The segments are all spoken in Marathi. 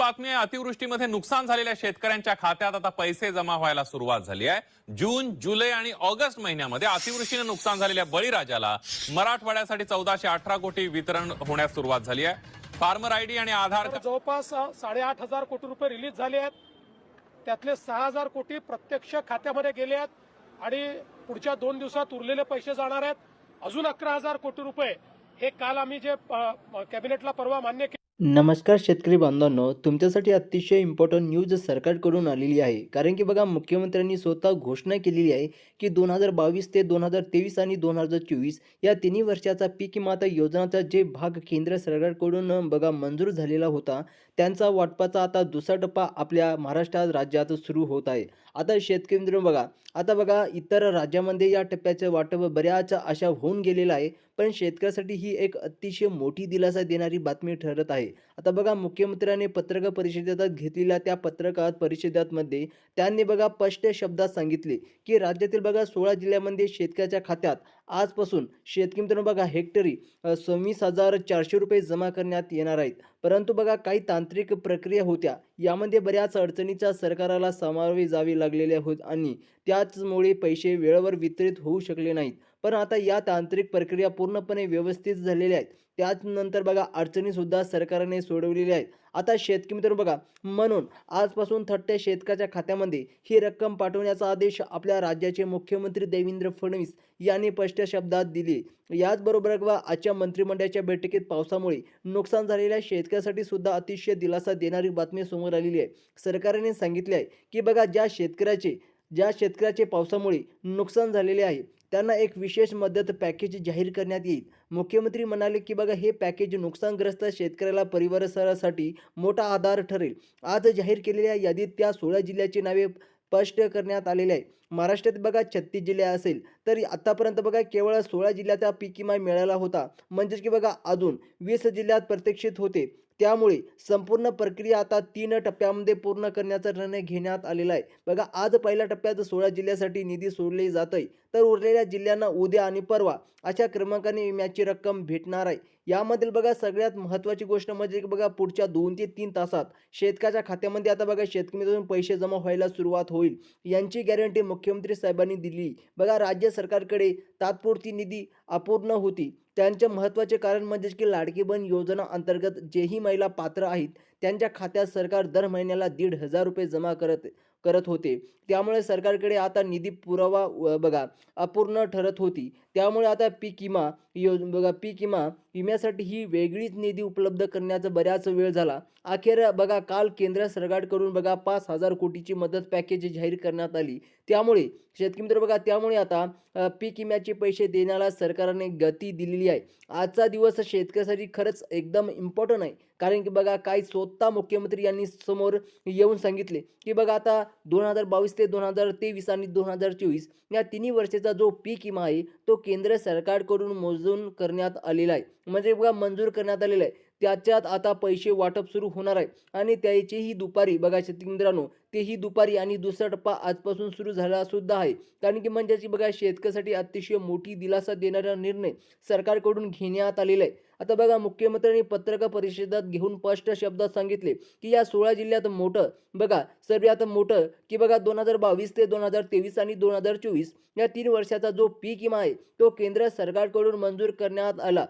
बातमी आहे अतिवृष्टीमध्ये नुकसान झालेल्या शेतकऱ्यांच्या खात्यात आता पैसे जमा व्हायला सुरुवात झाली आहे. जून जुलै आणि ऑगस्ट महिन्यामध्ये अतिवृष्टीने नुकसान झालेल्या बळीराजाला मराठवाड्यासाठी चौदाशे अठरा कोटी वितरण होण्यास सुरुवात झाली आहे. फार्मर आयडी आणि आधार जवळपास साडेआठ हजार कोटी रुपये रिलीज झाले आहेत. त्यातले सहा हजार कोटी प्रत्यक्ष खात्यामध्ये गेले आहेत आणि पुढच्या दोन दिवसात उरलेले पैसे जाणार आहेत. अजून अकरा हजार कोटी रुपये हे काल आम्ही जे कॅबिनेटला परवा मान्य केले नमस्कार शेतकरी बांधवांनो तुमच्यासाठी अतिशय इम्पॉर्टंट न्यूज सरकारकडून आलेली आहे. कारण की बघा मुख्यमंत्र्यांनी स्वतः घोषणा केलेली आहे की दोन हजार बावीस ते दोन हजार तेवीस आणि दोन हजार चोवीस या तिन्ही वर्षाचा पीक माता योजनाचा जे भाग केंद्र सरकारकडून बघा मंजूर झालेला होता त्यांचा वाटपाचा आता दुसरा टप्पा आपल्या महाराष्ट्र राज्यात सुरू होत आहे. आता शेतकरी मित्रांनो बघा आता बघा इतर राज्यामध्ये या टप्प्याचे वाटप बऱ्याच अशा होऊन गेलेलं आहे. पण शेतकऱ्यासाठी ही एक अतिशय मोठी दिलासा देणारी बातमी ठरत आहे. आता बघा मुख्यमंत्र्यांनी पत्रकार परिषदेत घेतलेल्या त्या पत्रकार परिषदेमध्ये त्यांनी बघा स्पष्ट शब्दात सांगितले की राज्यातील बघा सोळा जिल्ह्यामध्ये शेतकऱ्याच्या खात्यात आजपासून शेतकरी मित्रांनो बघा हेक्टरी सव्वीस हजार चारशे रुपये जमा करण्यात येणार आहेत. परंतु बघा काही तांत्रिक प्रक्रिया होत्या. यामध्ये बऱ्याच अडचणीच्या सरकाराला सामावे जावे लागलेल्या होत आणि त्याचमुळे पैसे वेळेवर वितरित होऊ शकले नाहीत. पण आता या तांत्रिक प्रक्रिया पूर्णपणे व्यवस्थित झालेल्या आहेत. त्यानंतर बघा अडचणीसुद्धा सरकारने सोडवलेल्या आहेत. आता शेतकरी मित्र बघा म्हणून आजपासून थट्ट्या शेतकऱ्याच्या खात्यामध्ये ही रक्कम पाठवण्याचा आदेश आपल्या राज्याचे मुख्यमंत्री देवेंद्र फडणवीस यांनी स्पष्ट शब्दात दिली. याचबरोबर बघा आजच्या मंत्रिमंडळाच्या बैठकीत पावसामुळे नुकसान झालेल्या शेतकऱ्यासाठी सुद्धा अतिशय दिलासा देणारी बातमी समोर आलेली आहे. सरकारने सांगितले आहे की बघा ज्या शेतकऱ्याचे ज्या शेतकऱ्याचे पावसामुळे नुकसान झालेले आहे त्यांना एक विशेष मदत पॅकेज जाहीर करण्यात येईल. मुख्यमंत्री म्हणाले की बघा हे पॅकेज नुकसानग्रस्त शेतकऱ्याला परिवारासाठी मोठा आधार ठरेल. आज जाहीर केलेल्या यादीत त्या सोळा जिल्ह्याची नावे स्पष्ट करण्यात आलेले आहे महाराष्ट्रात बघा छत्तीस जिल्हे असेल तरी आतापर्यंत बघा केवळ सोळा जिल्ह्याचा पीक विमा मिळाला होता. म्हणजेच की बघा अजून वीस जिल्ह्यात प्रत्यक्षित होते. त्यामुळे संपूर्ण प्रक्रिया आता तीन टप्प्यामध्ये पूर्ण करण्याचा निर्णय घेण्यात आलेला आहे. बघा आज पहिल्या टप्प्यात सोळा जिल्ह्यासाठी निधी सोडले जात आहे तर उरलेल्या जिल्ह्यांना उद्या आणि परवा अशा क्रमांकाने विम्याची रक्कम भेटणार आहे. यामधील बघा सगळ्यात महत्त्वाची गोष्ट म्हणजे की बघा पुढच्या दोन ते तीन तासात शेतकऱ्याच्या खात्यामध्ये आता बघा शेतकऱ्यातून पैसे जमा व्हायला सुरुवात होईल. यांची गॅरंटी मुख्यमंत्री साहेबांनी दिली. बघा राज्य सरकारकडे तात्पुरती निधी अपूर्ण होती. त्यांचे महत्त्वाचे कारण म्हणजे की लाडकी बहीण योजना अंतर्गत जेही महिला पात्र आहेत त्यांच्या खात्यात सरकार दर महिन्याला दीड हजार रुपये जमा करत करत होते. त्यामुळे सरकारकडे आता निधी पुरावा बघा अपूर्ण ठरत होती. त्यामुळे आता पीक विमा योज बघा पीक विमा विम्यासाठी ही वेगळीच निधी उपलब्ध करण्याचा बऱ्याच वेळ झाला. अखेर बघा काल केंद्र सरकारकडून बघा पाच हजार कोटीची मदत पॅकेज जाहीर करण्यात आली. त्यामुळे शेतकरी मित्र बघा त्यामुळे आता पीक विम्याचे पैसे देण्याला सरकारने गती दिलेली आहे. आजचा दिवस शेतकऱ्यासाठी खरंच एकदम इम्पॉर्टंट आहे. कारण की बघा काही स्वतः मुख्यमंत्री यांनी समोर येऊन सांगितले की बघा आता दोन हजार बावीस ते दोन हजार तेवीस आणि दोन हजार चोवीस या तिन्ही वर्षाचा जो पीक विमा आहे तो केंद्र सरकारकडून मोज मोजून करण्यात आलेला आहे. म्हणजे बघा मंजूर करण्यात आलेला आहे. त्याच्यात आता पैसे वाटप सुरू होणार आहे. आणि त्याचेही दुपारी बघा शेतकरी मित्रांनो तेही दुपारी आणि दुसरा टप्पा आजपासून सुरू झाला सुद्धा आहे. कारण की म्हणजेची बघा शेतकऱ्यासाठी अतिशय मोठी दिलासा देणारा निर्णय सरकारकडून घेण्यात आलेला आहे. आता बघा मुख्यमंत्र्यांनी पत्रकार परिषदेत घेऊन स्पष्ट शब्दात सांगितले की या सोळा जिल्ह्यात मोठं बघा सर्वात मोठं की बघा दोन हजार बावीस ते दोन हजार तेवीस आणि दोन हजार चोवीस या तीन वर्षाचा जो पीक विमा आहे तो केंद्र सरकारकडून मंजूर करण्यात आला.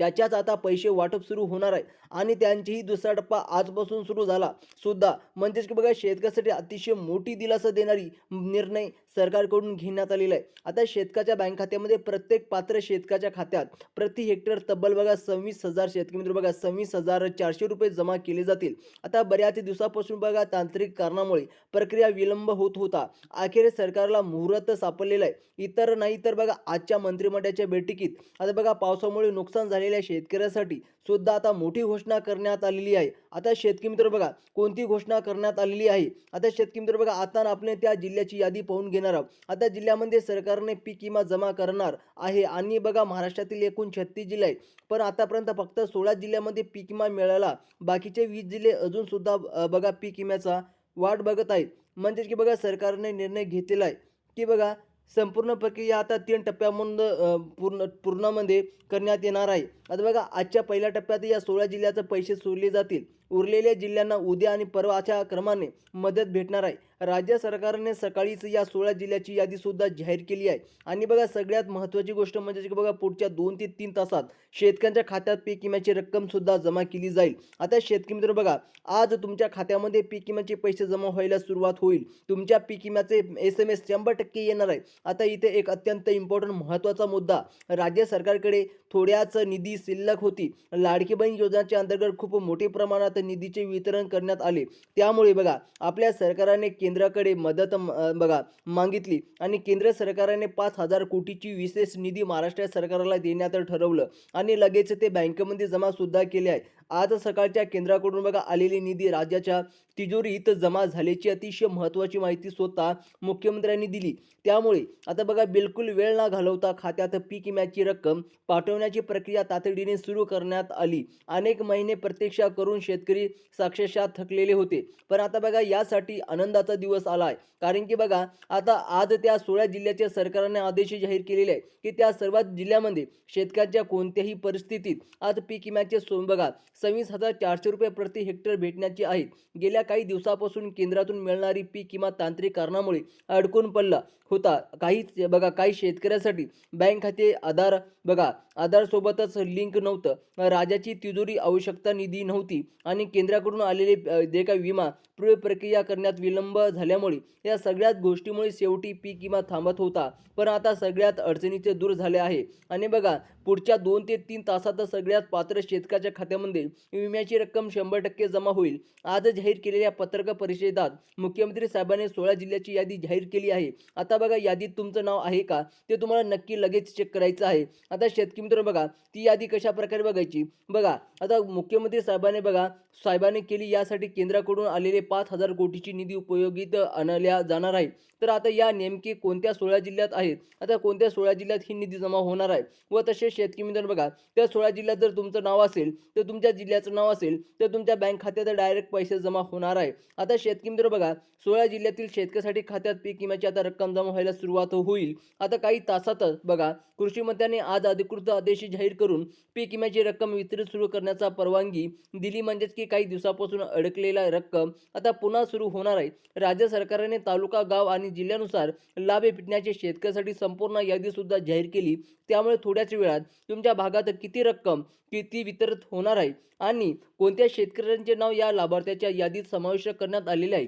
त्याच्याच आता पैसे वाटप सुरू होणार आहे. आणि त्यांचीही दुसरा टप्पा आजपासून सुरू झाला. सुद्धा. म्हणजेच की बघा शेतकऱ्यासाठी अतिशय मोठी दिलासा देणारी निर्णय सरकारकडून घेण्यात आलेलं आहे. आता शेतकऱ्याच्या बँक खात्यामध्ये प्रत्येक पात्र शेतकऱ्याच्या खात्यात प्रति हेक्टर तब्बल बघा सव्वीस हजार शेतकरी मित्र बघा सव्वीस हजार चारशे रुपये जमा केले जातील. आता बऱ्याच दिवसापासून बघा तांत्रिक कारणामुळे प्रक्रिया विलंब होत होता. अखेर सरकारला मुहूर्त सापडलेला आहे. इतर नाही तर बघा आजच्या मंत्रिमंडळाच्या बैठकीत आता बघा पावसामुळे नुकसान झालेल्या शेतकऱ्यासाठी सुद्धा आता मोठी घोषणा करण्यात आलेली आहे. आता शेतकरी मित्र बघा कोणती घोषणा करण्यात आलेली आहे? आता शेतकरी मित्र बघा आता आपण त्या जिल्ह्याची यादी पाहून घेणार येणार आता जिल्ह्यामध्ये सरकारने पीक विमा जमा करणार आहे. आणि बघा महाराष्ट्रातील एकूण छत्तीस जिल्हे आहेत. पण आतापर्यंत फक्त सोळा जिल्ह्यामध्ये पीक विमा मिळाला. बाकीचे वीस जिल्हे अजून सुद्धा बघा पीक विम्याचा वाट बघत आहेत. म्हणजेच की बघा सरकारने निर्णय घेतलेला आहे. की बघा संपूर्ण प्रक्रिया आता तीन टप्प्यामधून पूर्ण पूर्णमध्ये करण्यात येणार आहे. आता बघा आजच्या पहिल्या टप्प्यात या सोळा जिल्ह्याचं पैसे सोडले जातील. उरलेल्या जिल्ह्यांना उद्या आणि परवाच्या क्रमाने मदत भेटणार आहे. राज्य सरकारने सकाळीच या सोळा जिल्ह्याची यादीसुद्धा जाहीर केली आहे. आणि बघा सगळ्यात महत्त्वाची गोष्ट म्हणजे की बघा पुढच्या दोन ते तीन तासात शेतकऱ्यांच्या खात्यात पीक विम्याची रक्कमसुद्धा जमा केली जाईल. आता शेतकरी मित्र बघा आज तुमच्या खात्यामध्ये पीक विम्याचे पैसे जमा व्हायला सुरुवात होईल. तुमच्या पीक विम्याचे एस एम एस शंभर टक्के येणार आहे. आता इथे एक अत्यंत इम्पॉर्टंट महत्त्वाचा मुद्दा राज्य सरकारकडे थोड्याच निधी शिल्लक होती. लाडकी बहीण योजनेच्या अंतर्गत खूप मोठ्या प्रमाणात निधीचे वितरण करण्यात आले. त्यामुळे बघा आपल्या सरकारने केंद्राकडे मदत बघा मागितली आणि केंद्र सरकारने पाच हजार कोटीची विशेष निधी महाराष्ट्र सरकारला देण्यात ठरवलं आणि लगेच ते बँकेमध्ये जमा सुद्धा केले आहे. आज सकाळच्या केंद्राकडून बघा आलेली निधी राज्याच्या तिजोरीत जमा झाल्याची अतिशय महत्त्वाची माहिती स्वतः मुख्यमंत्र्यांनी दिली. त्यामुळे आता बघा बिलकुल वेळ न घालवता खात्यात पीक विम्याची रक्कम पाठवण्याची प्रक्रिया तातडीने सुरू करण्यात आली. अनेक महिने प्रतीक्षा करून शेतकरी साक्षरशः थकलेले होते. पण आता बघा यासाठी आनंदाचा दिवस आला आहे कारण की बघा आता आज त्या सोळा जिल्ह्याच्या सरकारने आदेश जाहीर केलेले आहे की त्या सर्व जिल्ह्यामध्ये शेतकऱ्याच्या कोणत्याही परिस्थितीत आज पीक विम्याचे सो बघा सव्वीस हजार चारशे रुपये प्रति हेक्टर भेटण्याची आहेत गेल्या काही दिवसापासून केंद्रातून मिळणारी पीक किंवा तांत्रिक कारणामुळे अडकून पडला. होता. काही बघा काही शेतकऱ्यासाठी बँक खाते आधार बघा आधारसोबतच लिंक नव्हतं. राजाची तिजोरी आवश्यकता निधी नव्हती आणि केंद्राकडून आलेले जे काही विमा पूर्व प्रक्रिया करण्यात विलंब झाल्यामुळे या सगळ्याच गोष्टीमुळे शेवटी पीक विमा थांबत होता. पण आता सगळ्यात अडचणीचे दूर झाले आहे. आणि बघा पुढच्या दोन ते तीन तासात सगळ्यात पात्र शेतकऱ्याच्या खात्यामध्ये विम्याची रक्कम शंभर टक्के जमा होईल. आज जाहीर केलेल्या पत्रकार परिषदेत मुख्यमंत्री साहेबांनी सोळा जिल्ह्याची यादी जाहीर केली आहे. आता बघा यादीत तुमचं नाव आहे का? ते तुम्हाला नक्की लगेच चेक करायचं आहे. आता शेतकी मित्र बघा ती यादी कशा प्रकारे बघायची? बघा आता मुख्यमंत्री साहेबांनी बघा साहेबांनी केली यासाठी केंद्राकडून आलेले पाच हजार कोटीची निधी उपयोगीत आणल्या जाणार आहे. तर आता या नेमके कोणत्या सोळा जिल्ह्यात आहेत? आता कोणत्या सोळा जिल्ह्यात ही निधी जमा होणार आहे? व तसेच शेतकरी मित्रांनो बघा त्या सोळा जिल्ह्यात जर तुमचं नाव असेल तर तुमच्या जिल्ह्याचं नाव असेल तर तुमच्या बँक खात्यात डायरेक्ट पैसे जमा होणार आहे. आता शेतकरी मित्र बघा सोळा जिल्ह्यातील शेतकऱ्यासाठी खात्यात पीक विम्याची आता रक्कम जमा व्हायला सुरुवात होईल. आता काही तासातच बघा कृषी मंत्र्यांनी आज अधिकृत आदेश जाहीर करून पीक विम्याची रक्कम वितरित सुरू करण्याचा परवानगी दिली. म्हणजेच की काही दिवसापासून अडकलेला रक्कम आता पुन्हा सुरू होणार आहे. राज्य सरकारने तालुका गाव आणि जिल्ह्यानुसार लाभ भेटण्याचे शेतकऱ्यासाठी संपूर्ण यादी सुद्धा जाहीर केली. त्यामुळे थोड्याच वेळात तुमच्या भागात किती रक्कम किती वितरित होणार आहे आणि कोणत्या शेतकऱ्यांचे नाव या लाभार्थ्याच्या यादीत समाविष्ट करण्यात आलेले आहे?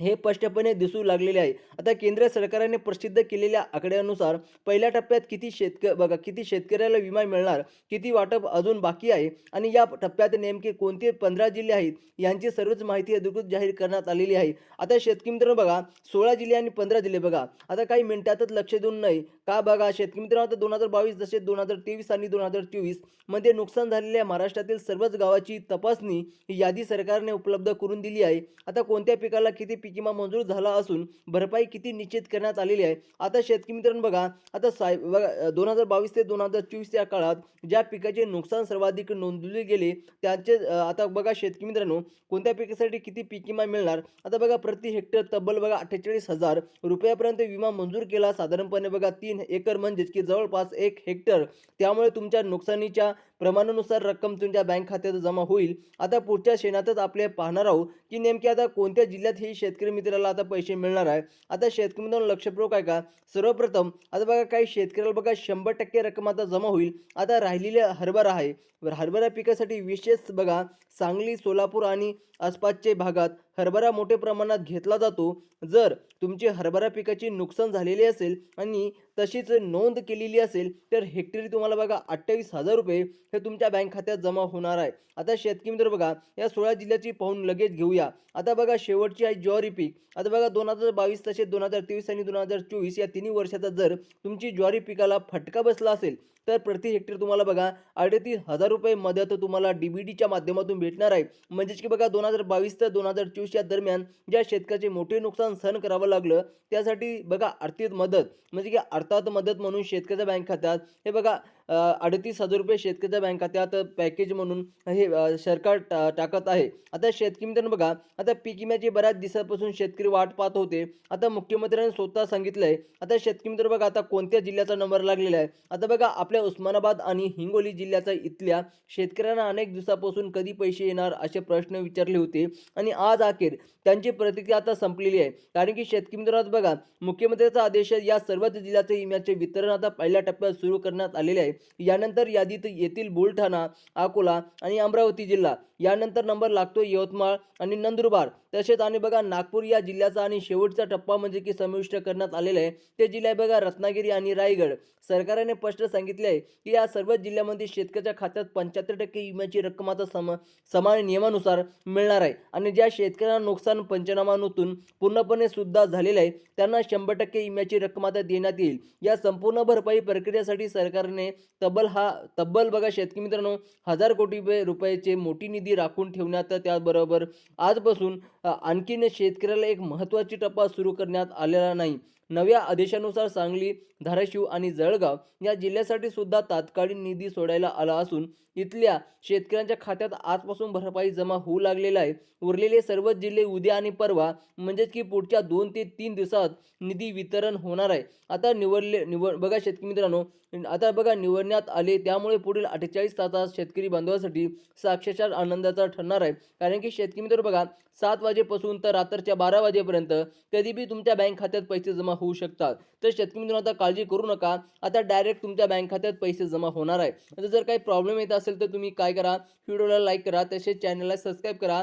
हे स्पष्टपणे दिसू लागलेले आहे. आता केंद्र सरकारने प्रसिद्ध केलेल्या आकड्यानुसार पहिल्या टप्प्यात किती शेतक बघा किती शेतकऱ्याला विमा मिळणार किती वाटप अजून बाकी आहे आणि या टप्प्यात नेमके कोणते पंधरा जिल्हे आहेत यांची सर्वच माहिती अधिकृत जाहीर करण्यात आलेली आहे. आता शेतकरी मित्रांनो बघा सोळा जिल्हे आणि पंधरा जिल्हे बघा. आता काही मिनिटातच लक्ष देऊन नाही का बघा शेतकरी मित्रांनो आता दोन हजार बावीस जसे दोन हजार तेवीस आणि दोन हजार चोवीसमध्ये नुकसान झालेल्या महाराष्ट्रातील सर्वच गावाची तपासणी ही यादी सरकारने उपलब्ध करून दिली आहे. आता कोणत्या पिकाला किती पीक विमा मंजूर झाला असून भरपाई किती निश्चित करण्यात आलेली आहे? आता शेतकरी मित्रांनो बघा आता साहेब बघा दोन हजार बावीस ते दोन हजार चोवीस या काळात ज्या पिकाचे नुकसान सर्वाधिक नोंदवले गेले त्यांचे आता बघा शेतकरी मित्रांनो कोणत्या पिकासाठी किती पीक विमा मिळणार? आता बघा प्रति हेक्टर तब्बल बघा अठ्ठेचाळीस हजार रुपयापर्यंत विमा मंजूर केला. साधारणपणे बघा तीन एकर म्हणजेच की जवळपास एक हेक्टर. त्यामुळे तुमच्या नुकसानीच्या प्रमाणानुसार रक्कम तुमच्या बँक खात्यात जमा होईल. आता पुढच्या शेणातच आपले पाहणार आहोत की नेमके आता कोणत्या जिल्ह्यात हे शेतकरी मित्राला आता पैसे मिळणार आहे? आता शेतकरी मित्रांनो लक्षपूर्वक आहे का? सर्वप्रथम आता बघा काही शेतकऱ्याला बघा शंभर टक्के रक्कम आता जमा होईल. आता राहिलेले हरभरा आहे. बरं, हरभरा पिकासाठी विशेष बघा सांगली सोलापूर आणि आसपासचे भागात हरभरा मोठ्या प्रमाणात घेतला जातो. जर तुमची हरभरा पिकाची नुकसान झालेले असेल आणि तशीच नोंद केलेली असेल तर हेक्टरी तुम्हाला बघा अठ्ठावीस हजार रुपये हे तुमच्या बँक खात्यात जमा होणार आहे. आता शेतकी मित्र बघा या सोळा जिल्ह्याची पाहून लगेच घेऊया. आता बघा शेवटची आहे ज्वारी पीक. आता बघा दोन हजार बावीस तसेच दोन हजार तेवीस आणि दोन हजार चोवीस या तिन्ही वर्षाचा जर तुमची ज्वारी पिकाला फटका बसला असेल तर प्रति हेक्टर तुम्हाला बघा अडतीस हजार रुपये मदत तुम्हाला डीबीडीच्या माध्यमातून भेटणार आहे. म्हणजेच की बघा दोन हजार बावीस ते दोन हजार चोवीस या दरम्यान ज्या शेतकऱ्याचे मोठे नुकसान सहन करावं लागलं त्यासाठी बघा आर्थिक मदत. म्हणजे की अर्थात मदत म्हणून शेतकऱ्याच्या बँक खात्यात हे बघा अडतीस हजार रुपये शेतकऱ्याच्या बँक खात्यात पॅकेज म्हणून हे सरकार टा टाकत आहे. आता शेतकरी मित्रांनो बघा आता पीक विम्याची बऱ्याच दिवसापासून शेतकरी वाट पाहत होते. आता मुख्यमंत्र्यांनी स्वतः सांगितलं आहे आता शेतकरी मित्र बघा आता कोणत्या जिल्ह्याचा नंबर लागलेला आहे? आता बघा आपल्या उस्मानाबाद आणि हिंगोली जिल्ह्याचा इथल्या शेतकऱ्यांना अनेक दिवसापासून कधी पैसे येणार असे प्रश्न विचारले होते. आणि आज अखेर त्यांची प्रतिक्रिया आता संपलेली आहे. कारण की शेतकरी मित्रांनो बघा मुख्यमंत्र्यांचा आदेश या सर्वच जिल्ह्याचे विम्याचे वितरण आता पहिल्या टप्प्यात सुरू करण्यात आलेले आहे. यानंतर यादीत येथील बुलढाणा अकोला आणि अमरावती जिल्हा. यानंतर नंबर लागतो यवतमाळ आणि नंदुरबार. तसेच आणि बघा नागपूर या जिल्ह्याचा आणि शेवटचा टप्पा म्हणजे की समाविष्ट करण्यात आलेला आहे. ते जिल्हे आहे बघा रत्नागिरी आणि रायगड. सरकारने स्पष्ट सांगितले आहे की या सर्व जिल्ह्यामध्ये शेतकऱ्याच्या खात्यात पंच्याहत्तर टक्के विम्याची रक्कम आता सम समान नियमानुसार मिळणार आहे. आणि ज्या शेतकऱ्यांना नुकसान पंचनामानुतून पूर्णपणे सुद्धा झालेलं आहे त्यांना शंभर टक्के विम्याची रक्कम आता देण्यात येईल. या संपूर्ण भरपाई प्रक्रियेसाठी सरकारने तब्बल हा तब्बल बघा शेतकरी मित्रांनो हजार कोटी रुपये रुपयाचे मोठी निधी राखून ठेवण्यात त्याचबरोबर आजपासून आणखीन शेतकऱ्याला एक महत्त्वाची टप्पा सुरू करण्यात आलेला नाही. नव्या आदेशानुसार सांगली धाराशिव आणि जळगाव या जिल्ह्यासाठी सुद्धा तात्कालीन निधी सोडायला आला असून इथल्या शेतकऱ्यांच्या खात्यात आजपासून भरपाई जमा होऊ लागलेला आहे. उरलेले सर्व जिल्हे उद्या आणि परवा म्हणजेच की पुढच्या दोन ते तीन दिवसात निधी वितरण होणार आहे. आता निवडले निवड बघा शेतकरी मित्रांनो आता बघा निवडण्यात आले त्यामुळे पुढील अठ्ठेचाळीस तासात शेतकरी बांधवासाठी साक्षात आनंदाचा ठरणार आहे. कारण की शेतकरी मित्र बघा सात वाजेपासून तर रात्रच्या बारा वाजेपर्यंत कधी बी तुमच्या बँक खात्यात पैसे जमा जमा होऊ शकतात. तर शेतकरी मित्रांनो आता काळजी करू नका. आता डायरेक्ट तुमच्या बँक खात्यात पैसे जमा होणार आहे. आता जर काही प्रॉब्लेम येत असेल तर तुम्ही काय करा? व्हिडिओला लाईक करा. तसेच चॅनलला सबस्क्राईब करा.